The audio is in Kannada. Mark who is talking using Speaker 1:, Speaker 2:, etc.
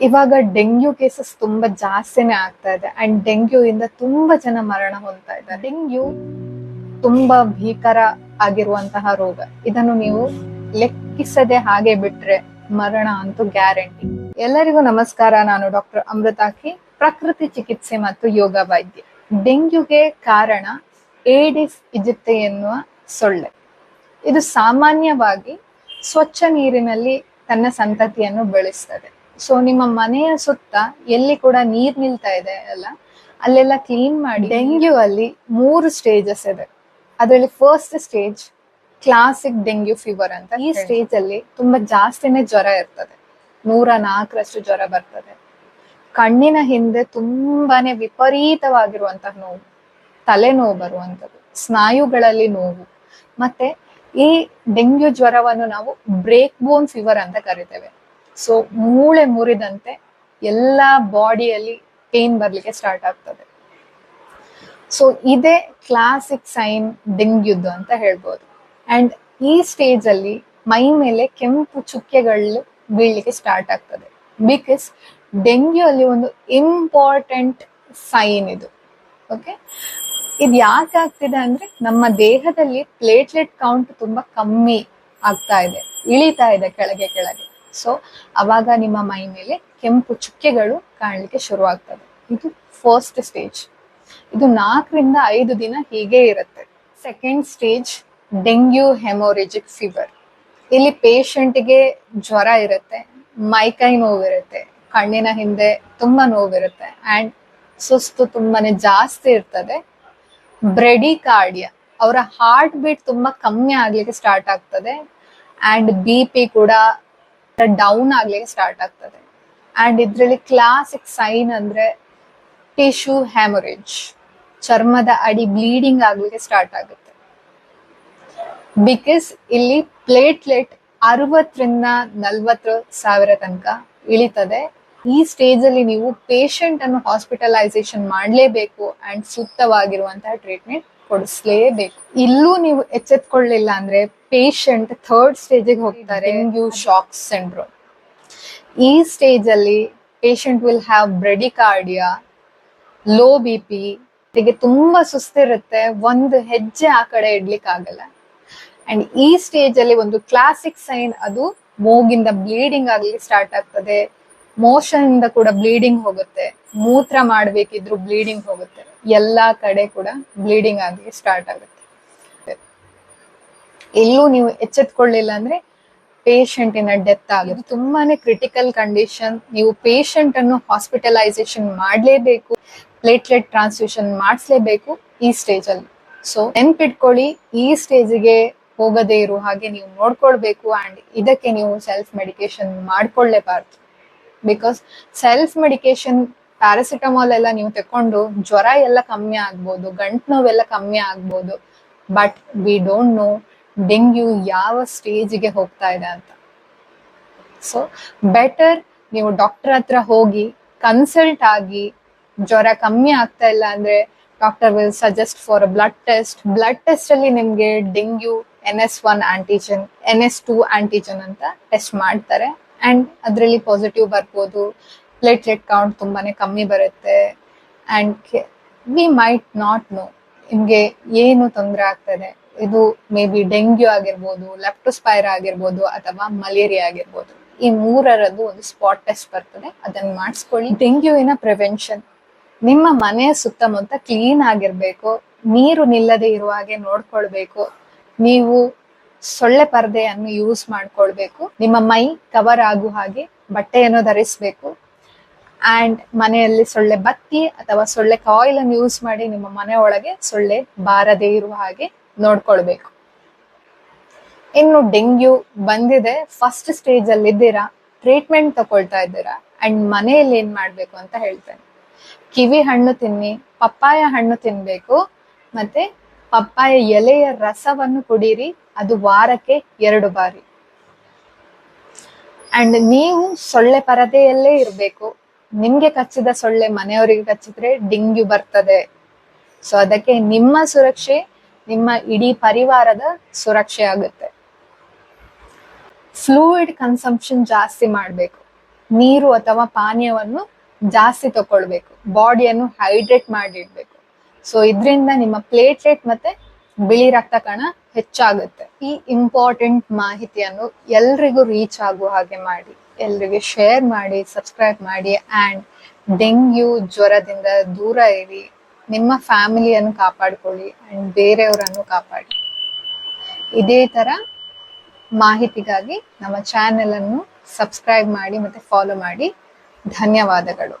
Speaker 1: ಇವಾಗ ಡೆಂಗ್ಯೂ ಕೇಸಸ್ ತುಂಬಾ ಜಾಸ್ತಿನೇ ಆಗ್ತಾ ಇದೆ. ಅಂಡ್ ಡೆಂಗ್ಯೂ ಇಂದ ತುಂಬಾ ಜನ ಮರಣ ಹೊಂದ್ತಾ ಇದ್ದಾರೆ. ಡೆಂಗ್ಯೂ ತುಂಬಾ ಭೀಕರ ಆಗಿರುವಂತಹ ರೋಗ. ಇದನ್ನು ನೀವು ಲೆಕ್ಕಿಸದೆ ಹಾಗೆ ಬಿಟ್ರೆ ಮರಣ ಅಂತೂ ಗ್ಯಾರಂಟಿ. ಎಲ್ಲರಿಗೂ ನಮಸ್ಕಾರ. ನಾನು ಡಾಕ್ಟರ್ ಅಮೃತಾಕಿ ಪ್ರಕೃತಿ ಚಿಕಿತ್ಸೆ ಮತ್ತು ಯೋಗ ವೈದ್ಯ. ಡೆಂಗ್ಯೂಗೆ ಕಾರಣ ಏಡಿಸ್ ಇಜಿಪ್ತೆ ಎನ್ನುವ ಸೊಳ್ಳೆ. ಇದು ಸಾಮಾನ್ಯವಾಗಿ ಸ್ವಚ್ಛ ನೀರಿನಲ್ಲಿ ತನ್ನ ಸಂತತಿಯನ್ನು ಬೆಳೆಸ್ತದೆ. ಸೊ ನಿಮ್ಮ ಮನೆಯ ಸುತ್ತ ಎಲ್ಲಿ ಕೂಡ ನೀರ್ ನಿಲ್ತಾ ಇದೆ ಅಲ್ಲ ಅಲ್ಲೆಲ್ಲ ಕ್ಲೀನ್ ಮಾಡಿ ಡೆಂಗ್ಯೂ ಅಲ್ಲಿ ಮೂರು ಸ್ಟೇಜಸ್ ಇದೆ. ಅದರಲ್ಲಿ first stage classic dengue fever ಅಂತ ಈ ಸ್ಟೇಜ್ ಅಲ್ಲಿ ತುಂಬಾ ಜಾಸ್ತಿನೇ ಜ್ವರ ಇರ್ತದೆ. ನೂರ ನಾಲ್ಕರಷ್ಟು ಜ್ವರ ಬರ್ತದೆ. ಕಣ್ಣಿನ ಹಿಂದೆ ತುಂಬಾನೇ ವಿಪರೀತವಾಗಿರುವಂತಹ ನೋವು ತಲೆನೋವು ಬರುವಂತದ್ದು ಸ್ನಾಯುಗಳಲ್ಲಿ ನೋವು. ಮತ್ತೆ ಈ ಡೆಂಗ್ಯೂ ಜ್ವರವನ್ನು ನಾವು ಬ್ರೇಕ್ ಬೋನ್ ಫೀವರ್ ಅಂತ ಕರಿತೇವೆ. ಸೊ ಮೂಳೆ ಮುರಿದಂತೆ ಎಲ್ಲ ಬಾಡಿಯಲ್ಲಿ ಪೇನ್ ಬರ್ಲಿಕ್ಕೆ ಸ್ಟಾರ್ಟ್ ಆಗ್ತದೆ. ಸೊ ಇದೇ ಕ್ಲಾಸಿಕ್ ಸೈನ್ ಡೆಂಗ್ಯುದ್ದು ಅಂತ ಹೇಳ್ಬೋದು. ಅಂಡ್ ಈ ಸ್ಟೇಜ್ ಅಲ್ಲಿ ಮೈ ಮೇಲೆ ಕೆಂಪು ಚುಕ್ಕೆಗಳು ಬೀಳ್ಲಿಕ್ಕೆ ಸ್ಟಾರ್ಟ್ ಆಗ್ತದೆ. ಬಿಕಾಸ್ ಡೆಂಗ್ಯೂ ಅಲ್ಲಿ ಒಂದು ಇಂಪಾರ್ಟೆಂಟ್ ಸೈನ್ ಇದು. ಓಕೆ ಇದು ಯಾಕೆ ಆಗ್ತಿದೆ ಅಂದ್ರೆ ನಮ್ಮ ದೇಹದಲ್ಲಿ ಪ್ಲೇಟ್ಲೆಟ್ ಕೌಂಟ್ ತುಂಬಾ ಕಮ್ಮಿ ಆಗ್ತಾ ಇದೆ, ಇಳಿತಾ ಇದೆ ಕೆಳಗೆ ಕೆಳಗೆ. ಸೊ ಅವಾಗ ನಿಮ್ಮ ಮೈ ಮೇಲೆ ಕೆಂಪು ಚುಕ್ಕೆಗಳು ಕಾಣಲಿಕ್ಕೆ ಶುರು ಆಗ್ತದೆ ಇದು ಫಸ್ಟ್ ಸ್ಟೇಜ್ ಇದು ನಾಲ್ಕರಿಂದ ಐದು ದಿನ ಹೀಗೆ ಇರುತ್ತೆ. Second stage dengue haemorrhagic fever ಇಲ್ಲಿ ಪೇಷಂಟ್ಗೆ ಜ್ವರ ಇರುತ್ತೆ ಮೈಕೈ ನೋವಿರುತ್ತೆ, ಕಣ್ಣಿನ ಹಿಂದೆ ತುಂಬಾ ನೋವಿರುತ್ತೆ ಅಂಡ್ ಸುಸ್ತು ತುಂಬಾನೇ ಜಾಸ್ತಿ ಇರ್ತದೆ. ಬ್ರೆಡಿ ಕಾರ್ಡಿಯ ಅವರ ಹಾರ್ಟ್ ಬೀಟ್ ತುಂಬಾ ಕಮ್ಮಿ ಆಗ್ಲಿಕ್ಕೆ ಸ್ಟಾರ್ಟ್ ಆಗ್ತದೆ ಅಂಡ್ ಬಿ ಪಿ ಕೂಡ ಡೌನ್ ಆಗ್ಲಿಕ್ಕೆ ಸ್ಟಾರ್ಟ್ ಆಗ್ತದೆ. ಅಂಡ್ ಇದ್ರಲ್ಲಿ ಕ್ಲಾಸಿಕ್ ಸೈನ್ ಅಂದ್ರೆ ಟಿಶ್ಯೂ ಹ್ಯಾಮರೇಜ್ ಚರ್ಮದ ಅಡಿ ಬ್ಲೀಡಿಂಗ್ ಆಗ್ಲಿಕ್ಕೆ ಸ್ಟಾರ್ಟ್ ಆಗುತ್ತೆ. ಬಿಕಾಸ್ ಇಲ್ಲಿ ಪ್ಲೇಟ್ಲೆಟ್ ಅರವತ್ತರಿಂದ ನಲ್ವತ್ತು ಸಾವಿರ ತನಕ ಇಳಿತದೆ. ಈ ಸ್ಟೇಜ್ ಅಲ್ಲಿ ನೀವು ಪೇಷಂಟ್ ಅನ್ನು ಹಾಸ್ಪಿಟಲೈಸೇಷನ್ ಮಾಡಲೇಬೇಕು ಅಂಡ್ ಸೂಕ್ತವಾಗಿರುವಂತಹ ಟ್ರೀಟ್ಮೆಂಟ್ ಕೊಡಿಸ್ಲೇಬೇಕು. ಇಲ್ಲೂ ನೀವು ಎಚ್ಚೆತ್ಕೊಳ್ಳಿಲ್ಲ ಅಂದ್ರೆ ಪೇಷಂಟ್ ಥರ್ಡ್ ಸ್ಟೇಜಿಗೆ ಹೋಗ್ತಾರೆ. ಡೆಂಗ್ಯೂ ಶಾಕ್ ಸಿಂಡ್ರೋಮ್ ಈ ಸ್ಟೇಜ್ ಅಲ್ಲಿ patient will have bradycardia low B P ಹೀಗೆ ತುಂಬಾ ಸುಸ್ತಿರುತ್ತೆ ಒಂದು ಹೆಜ್ಜೆ ಆ ಕಡೆ ಇಡ್ಲಿಕ್ಕೆ ಆಗಲ್ಲ. ಅಂಡ್ ಈ ಸ್ಟೇಜ್ ಅಲ್ಲಿ ಒಂದು ಕ್ಲಾಸಿಕ್ ಸೈನ್ ಅದು ಮೂಗಿಂದ ಬ್ಲೀಡಿಂಗ್ ಆಗ್ಲಿಕ್ಕೆ ಸ್ಟಾರ್ಟ್ ಆಗ್ತದೆ. ಮೋಷನ್ ಇಂದ ಕೂಡ ಬ್ಲೀಡಿಂಗ್ ಹೋಗುತ್ತೆ. ಮೂತ್ರ ಮಾಡ್ಬೇಕಿದ್ರು ಬ್ಲೀಡಿಂಗ್ ಹೋಗುತ್ತೆ. ಎಲ್ಲಾ ಕಡೆ ಕೂಡ ಬ್ಲೀಡಿಂಗ್ ಆಗಿ ಸ್ಟಾರ್ಟ್ ಆಗುತ್ತೆ. ಎಲ್ಲೂ ನೀವು ಎಚ್ಚೆತ್ಕೊಳ್ಳಿಲ್ಲ ಅಂದ್ರೆ ಪೇಷಂಟ್ ಇನ ಡೆತ್ ಆಗಿದೆ ತುಂಬಾನೇ ಕ್ರಿಟಿಕಲ್ ಕಂಡೀಷನ್ ನೀವು ಪೇಷಂಟ್ ಅನ್ನು ಹಾಸ್ಪಿಟಲೈಸೇಷನ್ ಮಾಡಲೇಬೇಕು ಪ್ಲೇಟ್ಲೆಟ್ ಟ್ರಾನ್ಸ್ಫ್ಯೂಷನ್ ಮಾಡಿಸ್ಲೇಬೇಕು ಈ ಸ್ಟೇಜ್ ಅಲ್ಲಿ. ಸೊ ನೆನ್ಪಿಟ್ಕೊಳ್ಳಿ, ಈ ಸ್ಟೇಜ್ಗೆ ಹೋಗದೇ ಇರೋ ಹಾಗೆ ನೀವು ನೋಡ್ಕೊಳ್ಬೇಕು ಅಂಡ್ ಇದಕ್ಕೆ ನೀವು ಸೆಲ್ಫ್ ಮೆಡಿಕೇಶನ್ ಮಾಡ್ಕೊಳ್ಳೇಬಾರ್ದು. ಬಿಕಾಸ್ ಸೆಲ್ಫ್ ಮೆಡಿಕೇಶನ್ ಪ್ಯಾರಾಸಿಟಮಾಲ್ ಎಲ್ಲ ನೀವು ತಕೊಂಡು ಜ್ವರ ಎಲ್ಲ ಕಮ್ಮಿ ಆಗ್ಬೋದು, ಗಂಟು ನೋವೆಲ್ಲ ಕಮ್ಮಿ ಆಗ್ಬೋದು but we don't know dengue ಯಾವ ಸ್ಟೇಜ್ಗೆ ಹೋಗ್ತಾ ಇದೆ ಅಂತ. ಸೊ ಬೆಟರ್ ನೀವು ಡಾಕ್ಟರ್ ಹತ್ರ ಹೋಗಿ ಕನ್ಸಲ್ಟ್ ಆಗಿ ಜ್ವರ ಕಮ್ಮಿ ಆಗ್ತಾ ಇಲ್ಲ ಅಂದ್ರೆ doctor will suggest for a blood test blood test ಅಲ್ಲಿ ನಿಮ್ಗೆ dengue N S one antigen N S two antigen ಅಂತ ಟೆಸ್ಟ್ ಮಾಡ್ತಾರೆ. ಅಂಡ್ ಅದರಲ್ಲಿ ಪಾಸಿಟಿವ್ ಬರ್ಬೋದು. ಪ್ಲೇಟ್ಲೆಟ್ ಕೌಂಟ್ ತುಂಬಾನೇ ಕಮ್ಮಿ ಬರುತ್ತೆ. And we might not know ನಿಮ್ಗೆ ಏನು ತೊಂದರೆ ಆಗ್ತದೆ? ಇದು ಮೇ ಬಿ ಡೆಂಗ್ಯೂ ಆಗಿರ್ಬೋದು ಲೆಪ್ಟೋಸ್ಪೈರ್ ಆಗಿರ್ಬೋದು, ಅಥವಾ ಮಲೇರಿಯಾ ಆಗಿರ್ಬೋದು. ಈ ಮೂರರದ್ದು ಒಂದು ಸ್ಪಾಟ್ ಟೆಸ್ಟ್ ಬರ್ತದೆ. ಅದನ್ನ ಮಾಡಿಸ್ಕೊಳ್ಳಿ. ಡೆಂಗ್ಯೂವಿನ ಪ್ರಿವೆನ್ಷನ್ ನಿಮ್ಮ ಮನೆಯ ಸುತ್ತಮುತ್ತ ಕ್ಲೀನ್ ಆಗಿರ್ಬೇಕು. ನೀರು ನಿಲ್ಲದೆ ಇರುವ ಹಾಗೆ ನೋಡ್ಕೊಳ್ಬೇಕು. ನೀವು ಸೊಳ್ಳೆ ಪರದೆಯನ್ನು ಯೂಸ್ ಮಾಡ್ಕೊಳ್ಬೇಕು. ನಿಮ್ಮ ಮೈ ಕವರ್ ಆಗುವ ಹಾಗೆ ಬಟ್ಟೆಯನ್ನು ಧರಿಸಬೇಕು. ಅಂಡ್ ಮನೆಯಲ್ಲಿ ಸೊಳ್ಳೆ ಬತ್ತಿ ಅಥವಾ ಸೊಳ್ಳೆ ಕಾಯಿಲ್ ಅನ್ನು ಯೂಸ್ ಮಾಡಿ ನಿಮ್ಮ ಮನೆ ಒಳಗೆ ಸೊಳ್ಳೆ ಬಾರದೇ ಇರುವ ಹಾಗೆ ನೋಡ್ಕೊಳ್ಬೇಕು. ಇನ್ನು ಡೆಂಗ್ಯೂ ಬಂದಿದೆ. ಫಸ್ಟ್ ಸ್ಟೇಜ್ ಅಲ್ಲಿ ಇದ್ದೀರಾ? ಟ್ರೀಟ್ಮೆಂಟ್ ತಗೊಳ್ತಾ ಇದ್ದೀರಾ? ಅಂಡ್ ಮನೆಯಲ್ಲಿ ಏನ್ ಮಾಡ್ಬೇಕು ಅಂತ ಹೇಳ್ತೇನೆ. ಕಿವಿ ಹಣ್ಣು ತಿನ್ನಿ, ಪಪ್ಪಾಯ ಹಣ್ಣು ತಿನ್ಬೇಕು. ಮತ್ತೆ ಪಪ್ಪಾಯ ಎಲೆಯ ರಸವನ್ನು ಕುಡೀರಿ. ಅದು ವಾರಕ್ಕೆ ಎರಡು ಬಾರಿ. ಅಂಡ್ ನೀವು ಸೊಳ್ಳೆ ಪರದೆಯಲ್ಲೇ ಇರಬೇಕು. ನಿಮ್ಗೆ ಕಚ್ಚಿದ ಸೊಳ್ಳೆ ಮನೆಯವರಿಗೆ ಕಚ್ಚಿದ್ರೆ ಡೆಂಗ್ಯೂ ಬರ್ತದೆ. ಸೊ ಅದಕ್ಕೆ ನಿಮ್ಮ ಸುರಕ್ಷೆ, ನಿಮ್ಮ ಇಡೀ ಪರಿವಾರದ ಸುರಕ್ಷೆ ಆಗುತ್ತೆ. ಫ್ಲೂಯಿಡ್ ಕನ್ಸಂಪ್ಷನ್ ಜಾಸ್ತಿ ಮಾಡಬೇಕು. ನೀರು ಅಥವಾ ಪಾನೀಯವನ್ನು ಜಾಸ್ತಿ ತಗೊಳ್ಬೇಕು. ಬಾಡಿಯನ್ನು ಹೈಡ್ರೇಟ್ ಮಾಡಿಡ್ಬೇಕು. ಸೊ ಇದರಿಂದ ನಿಮ್ಮ ಪ್ಲೇಟ್ಲೆಟ್ ಮತ್ತೆ ಬಿಳಿ ರಕ್ತ ಕಣ ಹೆಚ್ಚಾಗುತ್ತೆ. ಈ ಇಂಪಾರ್ಟೆಂಟ್ ಮಾಹಿತಿಯನ್ನು ಎಲ್ರಿಗೂ ರೀಚ್ ಆಗುವ ಹಾಗೆ ಮಾಡಿ, ಎಲ್ರಿಗೆ ಶೇರ್ ಮಾಡಿ ಸಬ್ಸ್ಕ್ರೈಬ್ ಮಾಡಿ ಅಂಡ್ ಡೆಂಗ್ಯೂ ಜ್ವರದಿಂದ ದೂರ ಇರಿ. ನಿಮ್ಮ ಫ್ಯಾಮಿಲಿಯನ್ನು ಕಾಪಾಡಿಕೊಳ್ಳಿ ಅಂಡ್ ಬೇರೆಯವರನ್ನು ಕಾಪಾಡಿ. ಇದೇ ಥರ ಮಾಹಿತಿಗಾಗಿ ನಮ್ಮ ಚಾನೆಲ್ ಅನ್ನು ಸಬ್ಸ್ಕ್ರೈಬ್ ಮಾಡಿ ಮತ್ತೆ ಫಾಲೋ ಮಾಡಿ. ಧನ್ಯವಾದಗಳು.